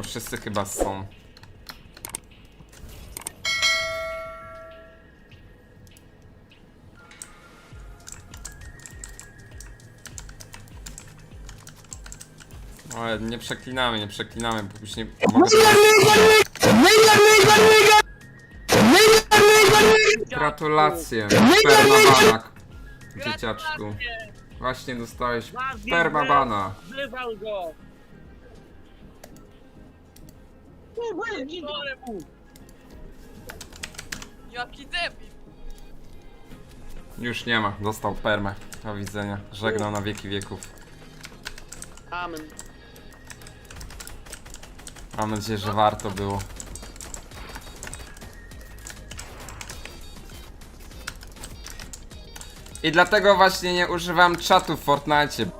Dobra, wszyscy chyba są. Ale nie przeklinamy, nie przeklinamy, bo nie... Gratulacje, permabanak, dzieciaczku. Właśnie dostałeś permabana. Zrywał go! Mu! Jaki debil. Już nie ma, dostał permę. Do widzenia, żegnam na wieki wieków. Amen. Mam nadzieję, że warto było. I dlatego właśnie nie używam czatu w Fortnite.